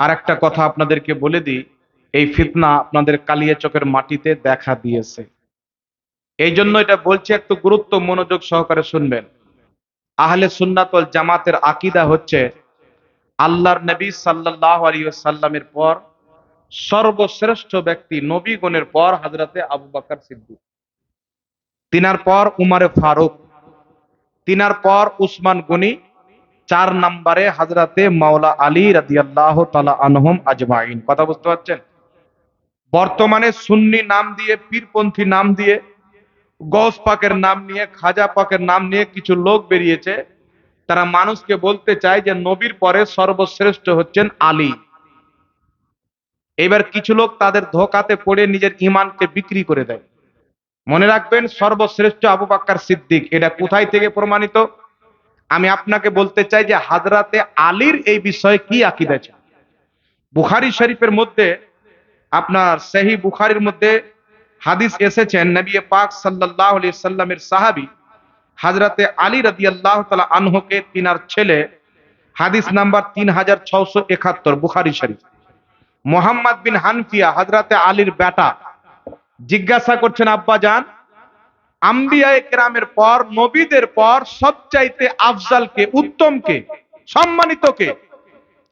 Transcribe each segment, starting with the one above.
আর একটা কথা আপনাদেরকে বলে দিই, এই ফিতনা আপনাদের কালিয়া চকের মাটিতে দেখা দিয়েছে। এই জন্য এটা বলছি, একটু গুরুত্ব মনোযোগ সহকারে শুনবেন। আহলে সুন্নাতল জামাতের আকিদা হচ্ছে, আল্লাহর নবী সাল্লাহ আলী সাল্লামের পর সর্বশ্রেষ্ঠ ব্যক্তি নবীগণের পর হাজরাতে আবু বাকর সিদ্দিক। তিনার পর উমারে ফারুক, তিনার পর উসমান গনি চার নম্বরে হাজরাতে মাওলা আলী রাদিয়াল্লাহ তালা আনহম আজমাইন। কথা বুঝতে পারছেন? বর্তমানে সুন্নি নাম দিয়ে, পীরপন্থী নাম দিয়ে গৌস পাকের নাম নিয়ে, খাজা পাকের নাম নিয়ে কিছু লোক বেরিয়েছে। তারা মানুষকে বলতে চায় যে, নবীর পরে সর্বশ্রেষ্ঠ হচ্ছেন আলী। এবার কিছু লোক তাদের ধোকাতে পড়ে নিজের ইমানকে বিক্রি করে দেয়। মনে রাখবেন, সর্বশ্রেষ্ঠ আবু বাক্কার সিদ্দিক, এটা কোথায় থেকে প্রমাণিত? আমি আপনাকে বলতে চাই যে হাজরাতে আলীর এই বিষয়ে কি আকিদা ছিল? বুখারি শরীফের মধ্যে, আপনার সেহী বুখারির মধ্যে হাদিস এসেছেন, নবী পাক সাল্লাহ সাল্লামের সাহাবি হাজরাতে আলী রাদি আল্লাহ তালা আনহকে তিনার ছেলে, হাদিস নাম্বার তিন হাজার ছশো একাত্তর, বুখারি শরীফ। মোহাম্মদ বিন হানফিয়া হাজরাতে আলীর বেটা, জিজ্ঞাসা করছেন, আব্বা যান আম্বিয়া কেরামের পর, নবীদের পর সবচাইতে আফজালকে, উত্তমকে, সম্মানিতকে।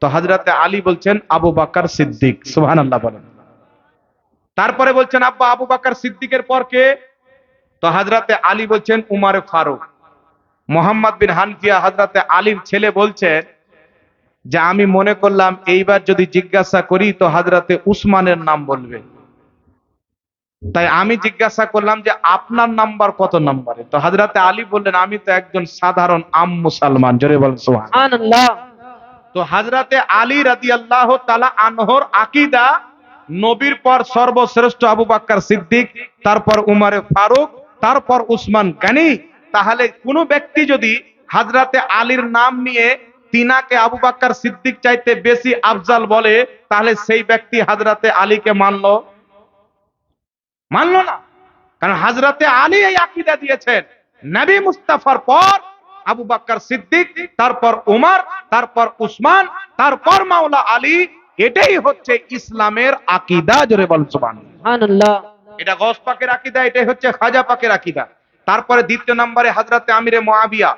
তো হাজরাতে আলী বলছেন, আবু বাকার সিদ্দিক সুহান আল্লাহ বলেন। তারপরে বলছেন, আব্বা, আবু বাকার সিদ্দিকের পর কে? তো হাজরাতে আলী বলছেন, উমারে ফারুক। মোহাম্মদ বিন হানফিয়া হাজরাতে আলীর ছেলে বলছেন যে, আমি মনে করলাম, এইবার যদি জিজ্ঞাসা করি, তো হাজরাতে উসমানের নাম বলবে। তাই আমি জিজ্ঞাসা করলাম যে আপনার নাম্বার কত নাম্বারে? তো হাজরাতে আলী বললেন আমি তো একজন সাধারণ আম মুসলমান। জোরে বল তো হাজরাতে আলী রাদি আল্লাহ তালা আনহর আকিদা নবীর পর সর্বশ্রেষ্ঠ আবু বাক্কার সিদ্দিক তারপর উমারে ফারুক তারপর উসমান গানি। তাহলে কোন ব্যক্তি যদি হাজরাতে আলীর নাম নিয়ে তিনাকে আবু বাক্কার সিদ্দিক চাইতে বেশি আফজাল বলে তাহলে সেই ব্যক্তি হাজরাতে আলীকে মানলো? মানলো না। কারণ হাজরাতে আলী এই আকিদা দিয়েছেন। নবী মুস্তাফার পর আবু বাক্কার সিদ্দিক তারপর উমার তারপর উসমান তারপর মাওলা আলী এটাই হচ্ছে ইসলামের আকিদা জোরে বল সুবহান এটা গস পাকের আকিদা এটাই হচ্ছে খাজা পাকের আকিদা। তারপরে দ্বিতীয় নম্বরে হাজরাতে আমিরে মুআবিয়া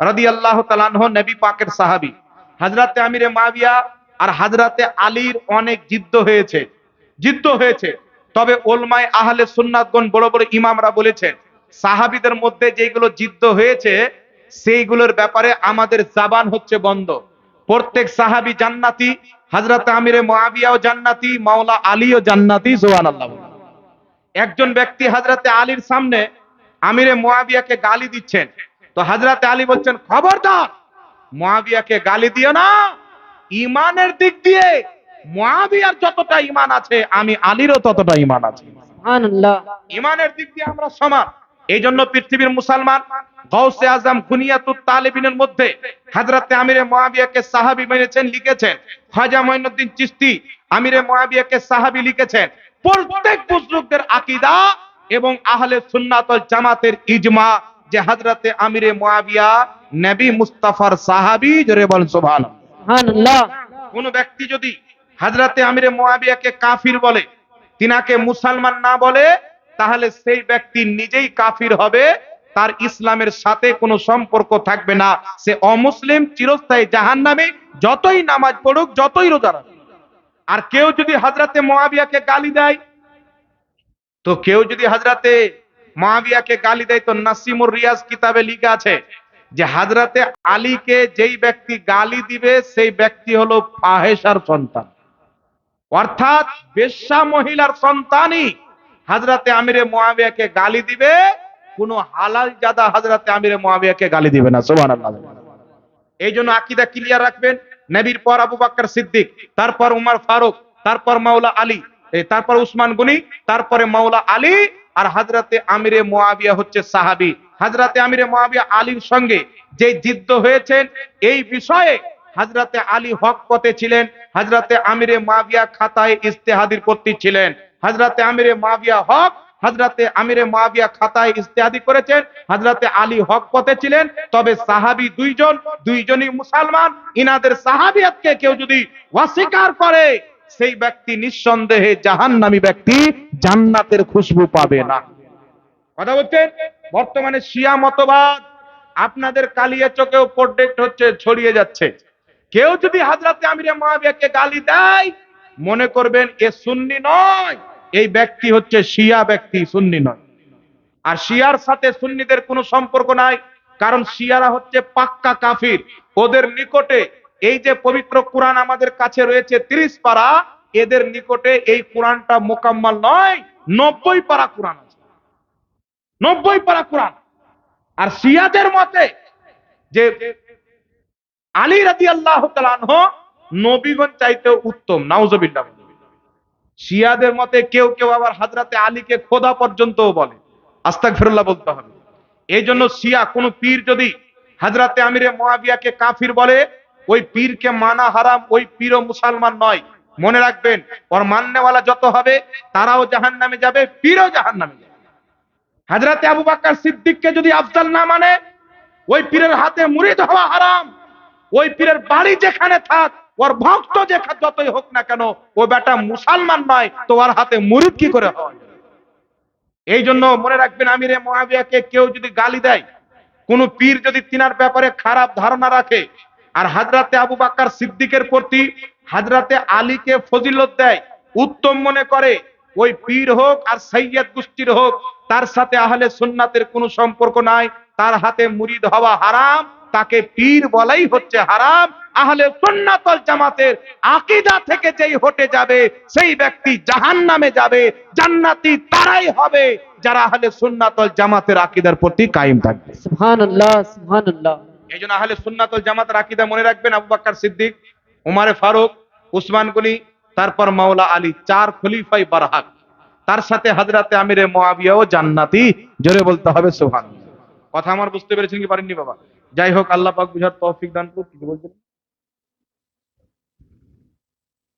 রাদিয়াল্লাহু তাআলা আনহু নবী পাকের সাহাবী। হাজরাতে আমিরে মুআবিয়া আর হাজরাতে আলীর অনেক যুদ্ধ হয়েছে। যুদ্ধ হয়েছে। তবে ওলমায় আহলে সুন্নাতগণ বড় বড় ইমামরা বলেছেন, সাহাবীদের মধ্যে যেগুলো যুদ্ধ হয়েছে, সেইগুলোর ব্যাপারে আমাদের জাবান হচ্ছে বন্ধ। প্রত্যেক সাহাবী জান্নাতি হাজরাতে আমিরে মুআবিয়াও জান্নাতি, মাওলা আলীও জান্নাতি, সুবহানাল্লাহ একজন ব্যক্তি হাজরাতে আলীর সামনে আমিরে মুয়াবিয়াকে গালি দিচ্ছেন, তো হাজরাতে আলী বলছেন, খবরদার মুয়াবিয়াকে গালি দিও না। ইমানের দিক দিয়ে মুয়াবিয়ার যতটা ইমান আছে আমি আলীরও ততটা ইমান আছে। ইমানের দিক দিয়ে আমরা সমান। এই জন্য পৃথিবীর মুসলমান গৌসে আজম খুনিয়াতুত তালেবিনের মধ্যে হাজরাতে আমিরে মুয়াবিয়াকে সাহাবী মেনেছেন লিখেছেন। খাজা মঈনুদ্দিন চিশতি আমিরে মুয়াবিয়াকে সাহাবী লিখেছেন। প্রত্যেক বুজরুকদের আকীদা এবং আহলে সুন্নাতল জামাতের ইজমা যে হাজরাতে আমিরে মুয়াবিয়া নবী মুস্তাফার সাহাবী জোরে বলেন সুবহানাল্লাহ। সুবহানাল্লাহ। কোন ব্যক্তি যদি হাজরাতে আমিরে মুয়াবিয়াকে কাফির বলে, তিনাকে মুসলমান না বলে, তাহলে সেই ব্যক্তি নিজেই কাফির হবে, তার ইসলামের সাথে কোনো সম্পর্ক থাকবে না। সে অমুসলিম, চিরস্থায়ী, জাহান্নামে, যতই নামাজ পড়ুক, যতই রোজা রাখুক। আর কেউ যদি হাজরাতে মুয়াবিয়াকে গালি দেয়, তো কেউ যদি হাজরাতে মুয়াবিয়াকে গালি দেয়, তো নাসিমুর রিয়াজ কিতাবে লিখা আছে যে হাজরাতে আলীকে যেই ব্যক্তি গালি দিবে, সেই ব্যক্তি হলো ফাহেসার সন্তান। অর্থাৎ বেশ্যা মহিলার সন্তানই হাজরাতে আমিরে মুয়াবিয়াকে গালি দিবে, কোন হালাল জাদা হাজরাতে আমিরে মুয়াবিয়াকে গালি দিবে না, সুবহানাল্লাহ। এই জন্য আকিদা ক্লিয়ার রাখবেন, নবীর পর আবু বাক্কর সিদ্দিক, তারপর উমর ফারুক, তারপর মাওলা আলী তারপর উসমান গনি, তারপরে মাওলা আলী আর হাজরাতে আমিরে মুয়াবিয়া হচ্ছে সাহাবী। হাজরাতে আমিরে মুয়াবিয়া আলীর সঙ্গে যে যুদ্ধ হয়েছেন, এই বিষয়ে হাজরাতে আলী হক পথে ছিলেন, হাজরাতে আমিরে মুয়াবিয়া খাতায় ইস্তেহাদির কর্তৃ ছিলেন। হাজরাতে আমিরে মুয়াবিয়া হক, হাজরাতে আমিরে মাবিয়া খাতায় ইস্তেহাদি করেছেন, হাজরাতে আলী হক পথে ছিলেন। তবে সাহাবি দুইজন, দুইজনই মুসলমান, ইনাদের সাহাবিয়াতকে কেউ যদি অস্বীকার করে, সেই ব্যক্তি নিঃসন্দেহে জাহান্নামী ব্যক্তি, জান্নাতের খুশবু পাবে না। কথা বলছেন? বর্তমানে শিয়া মতবাদ আপনাদের কালিয়া চোখেও প্রোটেক্ট হচ্ছে, ছড়িয়ে যাচ্ছে। কেউ যদি হাজরাতে আমিরে মাবিয়াকে গালি দেয়, মনে করবেন এ সুন্নি নয়। এই ব্যক্তি হচ্ছে শিয়া ব্যক্তি, সুন্নি নয়। আর শিয়ার সাথে সুন্নিদের কোনো সম্পর্ক নাই, কারণ শিয়ারা হচ্ছে পাক্কা কাফির। ওদের নিকটে এই যে পবিত্র কোরআন আমাদের কাছে রয়েছে তিরিশ পারা, এদের নিকটে এই কোরআনটা মোকাম্মাল নয়, নব্বই পারা কোরআন আছে। নব্বই পারা কোরআন। আর শিয়াদের মতে যে আলী রাজি আল্লাহ নবীগণ চাইতে উত্তম, নাউজবিল্লাহ। শিয়াদের মতে কেউ কেউ আবার হাজরাতে আলীকে খোদা পর্যন্ত বলে। আস্তাক ফেরুল্লাহ বলতে হবে। এই জন্য শিয়া কোন পীর যদি হাজরাতে আমিরে মোয়াবিয়াকে কাফির বলে, ওই পীরকে মানা হারাম, ওই পীরও মুসলমান নয়। মনে রাখবেন, ওর মান্যওয়ালা যত হবে, তারাও জাহান নামে যাবে, পীরও জাহান নামে যাবে। হাজরাতে আবু বাক্কার সিদ্দিককে যদি আফজাল না মানে ওই পীরের হাতে মুড়িদ হওয়া হারাম। ওই পীরের বাড়ি যেখানে থাক, ওর ভক্ত যে যতই হোক না কেন, ও বেটা মুসলমান নয়, তো ওর হাতে মুরিদ কি করে হয়? এই জন্য মনে রাখবেন আমিরে মহাবিয়াকে কেউ যদি গালি দেয়, কোন পীর যদি তিনার ব্যাপারে খারাপ ধারণা রাখে, আর হাজরাতে আবু বাক্কার সিদ্দিকের প্রতি হাজরাতে আলীকে ফজিলত দেয়, উত্তম মনে করে, ওই পীর হোক আর সৈয়দ গোষ্ঠীর হোক, তার সাথে আহলে সুন্নাতের কোনো সম্পর্ক নাই, তার হাতে মুরিদ হওয়া হারাম। তাকে পীর বলাই হচ্ছে হারাম। আহলে সুন্নাতল জামাতের আকীদা থেকে যেই হটে যাবে সেই ব্যক্তি জাহান্নামে যাবে জান্নাতি তারাই হবে যারা আহলে সুন্নাতল জামাতের আকীদার প্রতি কায়েম থাকবে। সুবহানাল্লাহ সুবহানাল্লাহ। এই জন্য আহলে সুন্নাতল জামাতের আকীদা মনে রাখবেন আবু বাক্কার সিদ্দিক উমারে ফারুক উসমান গনি তারপর মাওলা আলী চার খলিফাই বারহাক। তার সাথে হাজরাতে আমিরে মুয়াবিয়াও জান্নাতি জোরে বলতে হবে সুবহান কথা আমার বুঝতে পেরেছেন কি পারেননি বাবা? যাই হোক, আল্লাহ পাক বুঝার তৌফিক দান করুক কি বলছেন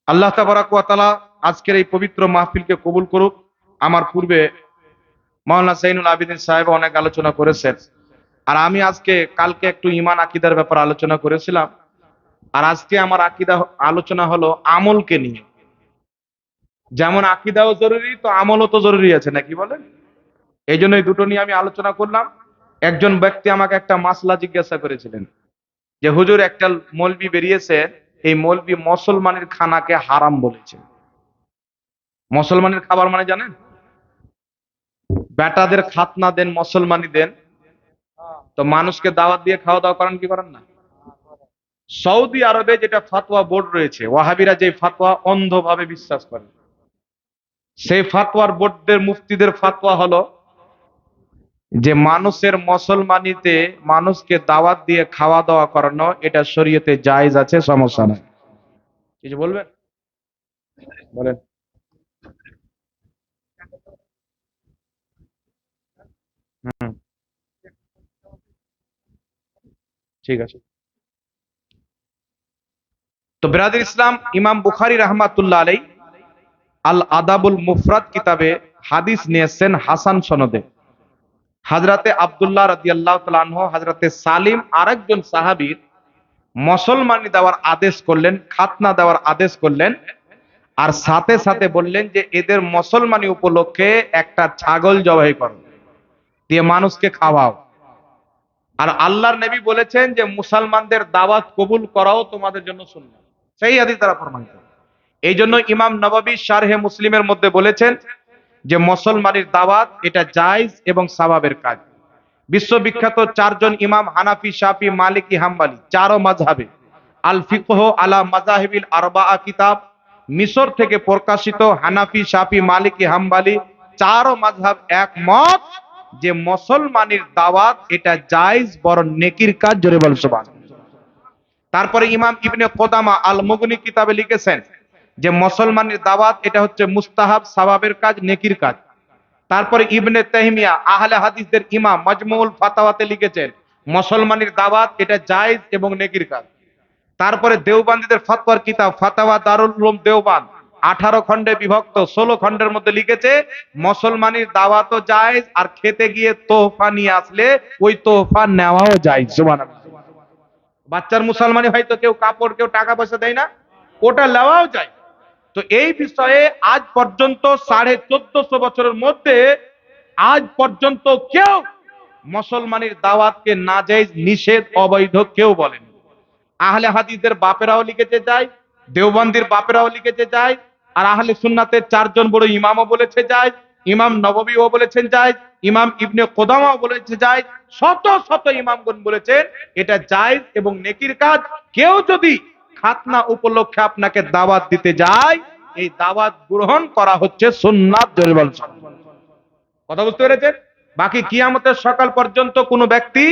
আল্লাহ তাবারাক ওয়া তাআলা আজকের এই পবিত্র মাহফিলকে কবুল করুক। আমার পূর্বে মাওলানা সাইনুল আবিদিন সাহেব অনেক আলোচনা করেছেন। আর আমি আজকে, কালকে একটু ইমান আকিদার ব্যাপারে আলোচনা করেছিলাম। আর আজকে আমার আকিদা, আলোচনা হলো আমলকে নিয়ে। যেমন আকিদাও জরুরি, তো আমলও তো জরুরি আছে, নাকি বলেন? এই জন্য দুটো নিয়ে আমি আলোচনা করলাম। একজন ব্যক্তি আমাকে একটা মাসলা জিজ্ঞাসা করেছিলেন যে, হুজুর, একটা মলবি বেরিয়েছে, এই মলবি মুসলমানের খানাকে হারাম বলেছে। মুসলমানের খাবার মানে জানেন? বেটাদের খাতনা দেন, মুসলমানি দেন। তো মানুষকে দাওয়াত দিয়ে খাওয়া দাওয়া করেন, কি করেন না? সৌদি আরবে যেটা ফাতোয়া বোর্ড রয়েছে, ওয়াহাবিরা যে ফাতোয়া অন্ধভাবে বিশ্বাস করে। সেই ফাতোয়ার বোর্ডদের মুফতিদের ফাতোয়া হলো যে মানুষের মুসলমানিতে মানুষকে দাওয়াত দিয়ে খাওয়া দাওয়া করানো, এটা শরীয়তে জায়েজ আছে, সমস্যা নাই। কিছু বলবেন? বলেন। ঠিক আছে। তো বিরাদির ইসলাম, ইমাম বুখারি রহমাতুল্লাহ আলাই আল আদাবুল মুফরাদ কিতাবে হাদিস নিয়েছেন হাসান সনদে। হাজরাতে আবদুল্লাহ তাআলা আনহু, হাজরাতে সালিম আরেকজন সাহাবির মুসলমানি দেওয়ার আদেশ করলেন, খাতনা দেওয়ার আদেশ করলেন, আর সাথে সাথে বললেন যে এদের মুসলমানি উপলক্ষে একটা ছাগল জবাই করো, দিয়ে মানুষকে খাওয়াও। আর আল্লাহর নবী বলেছেন যে মুসলমানদের দাওয়াত কবুল করাও তোমাদের জন্য সুন্নাত। সেই আদি তারা প্রমাণিত। এই জন্য ইমাম নবাবী শারহে মুসলিমের মধ্যে বলেছেন যে মুসলমানের দাওয়াত, এটা জায়েজ এবং সাবাবের কাজ। বিশ্ববিখ্যাত চারজন ইমাম হানাফি, শাফি, মালিকি, হাম্বালি, চারো মাযহাবে। আল ফিকহ আলা মাজাহিবিল আরবা কিতাব, মিশর থেকে প্রকাশিত হানাফি, শাফি, মালিকি, হাম্বালি, চারো মাযহাব একমত যে মুসলমানের দাওয়াত, এটা জায়েজ বড় নেকির কাজ, জোরে বল তারপরে ইমাম ইবনে কোদামা আল মুগনি কিতাবে লিখেছেন যে মুসলমানের দাওয়াত, এটা হচ্ছে মুস্তাহাব সাবাবের কাজ, নেকির কাজ। তারপরে ইবনে তাহমিয়া আহলে হাদিসদের ইমাম মাজমুল ফাতাওয়াতে লিখেছেন, মুসলমানের দাওয়াত, এটা জায়েজ এবং নেকির কাজ। তারপরে দেওবান্দীদের ফতোয়ার কিতাব, ফাতাওয়া দারুল উলুম দেওবান, আঠারো খণ্ডে বিভক্ত, ষোলো খণ্ডের মধ্যে লিখেছে, মুসলমানের দাওয়াতও যায় আর খেতে গিয়ে তোহফা নিয়ে আসলে ওই তোহফা নেওয়াও যায় সুবহানাল্লাহ। বাচ্চার মুসলমানি হয়তো কেউ কাপড়, কেউ টাকা পয়সা দেয় না, ওটা নেওয়াও যায় তো এই বিষয়ে আজ পর্যন্ত সাড়ে চোদ্দশো বছরের মধ্যে আজ পর্যন্ত কেউ মুসলমানের দাওয়াতকে না নাজাইজ নিষেধ, অবৈধ কেউ বলেন। আহলে হাদিসদের বাপেরাও লিখেছে যায় দেওবন্দির বাপেরাও লিখেছে যায় আর আহলে সুন্নাতের চারজন বড় ইমামও বলেছে যায় ইমাম নববীও বলেছেন যায় ইমাম ইবনে কোদামাও বলেছে যায় শত শত ইমামগণ বলেছেন, এটা জায়েজ এবং নেকির কাজ। কেউ যদি খাতনা উপলক্ষে আপনাকে দাওয়াত দিতে যায় এই দাওয়াত গ্রহণ করা হচ্ছে সুন্নাত জরিবাল কথা বুঝতে পেরেছেন? বাকি কিয়ামতের সকাল পর্যন্ত কোনো ব্যক্তি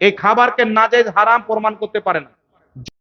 এই খাবারকে নাজেজ হারাম প্রমাণ করতে পারে না।